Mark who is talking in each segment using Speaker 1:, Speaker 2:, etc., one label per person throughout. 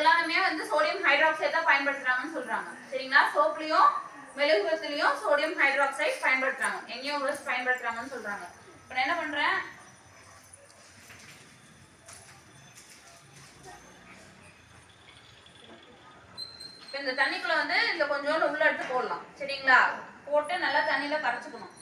Speaker 1: எல்லாருமே வந்து sodium hydroxide தான் பயன்படுத்துறாங்கன்னு சொல்றாங்க. சரிங்களா? சோப்லயும் மெழுகுபத்திலையும் சோடியம் ஹைட்ராக்சைடு பயன்படுத்துறாங்க. எங்கேயும் உள்ள பயன்படுத்துறாங்கன்னு சொல்றாங்க. இப்போ நான் என்ன பண்றேன்? இந்த தண்ணிக்குள்ள வந்து இந்த கொஞ்சோண்டு உள்ள எடுத்து போடலாம். சரிங்களா? போட்டு நல்லா தண்ணியில கரைச்சுக்கணும்.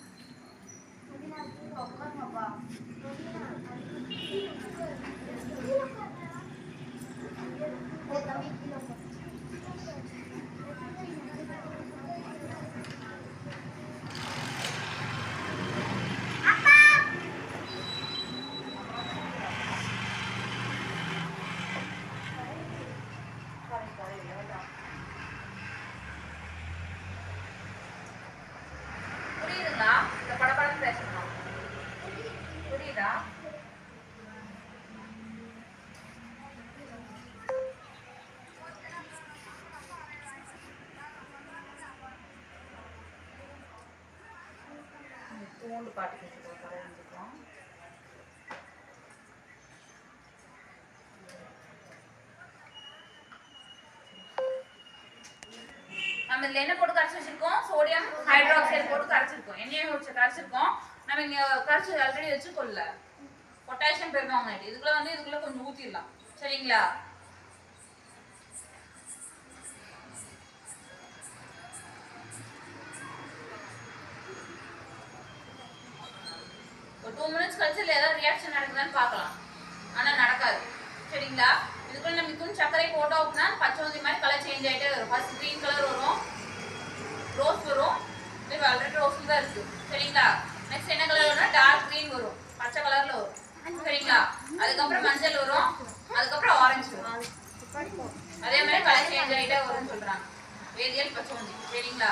Speaker 1: பூண்டு பாட்டு கேட்டுக்கோ கரைஞ்சிக்கும் நம்ம இதுல என்ன போட்டு கரைச்சி வச்சிருக்கோம் சோடியம் ஹைட்ராக்சைடு போட்டு கரைச்சிருக்கோம். எண்ணெயை வச்சு கரைச்சிருக்கோம். நம்ம இங்க கரைச்சி ஆல்ரெடி வச்சு கொள்ள பொட்டாசியம் பெருமாங்கனேட் இதுக்குள்ள வந்து இதுக்குள்ள கொஞ்சம் ஊத்திடலாம். சரிங்களா? ஒரு டூ மினிட்ஸ் கழிச்சு இல்லை ஏதாவது ரியாக்ஷன் நடக்குதான்னு பார்க்கலாம். ஆனா நடக்காது. சரிங்களா? இதுக்குள்ள நம்ம இதுக்கும் சர்க்கரை போட்டோம் அப்படின்னா பச்சை மாதிரி கலர் சேஞ்ச் ஆகிட்டே வரும். ஃபர்ஸ்ட் க்ரீன் கலர் வரும் ரோஸ் வரும். இப்போ ஆல்ரெடி ரோஸ் தான் இருக்கு. சரிங்களா? நெக்ஸ்ட் என்ன கலர் வரும்னா டார்க் க்ரீன் வரும். பச்சை கலர்ல வரும். சரிங்களா? அதுக்கப்புறம் மஞ்சள் வரும். அதுக்கப்புறம் ஆரஞ்சு வரும். அதே மாதிரி கலர் சேஞ்ச் ஆகிட்டே வரும்னு சொல்றாங்க. வேதியியல் பச்சை சரிங்களா?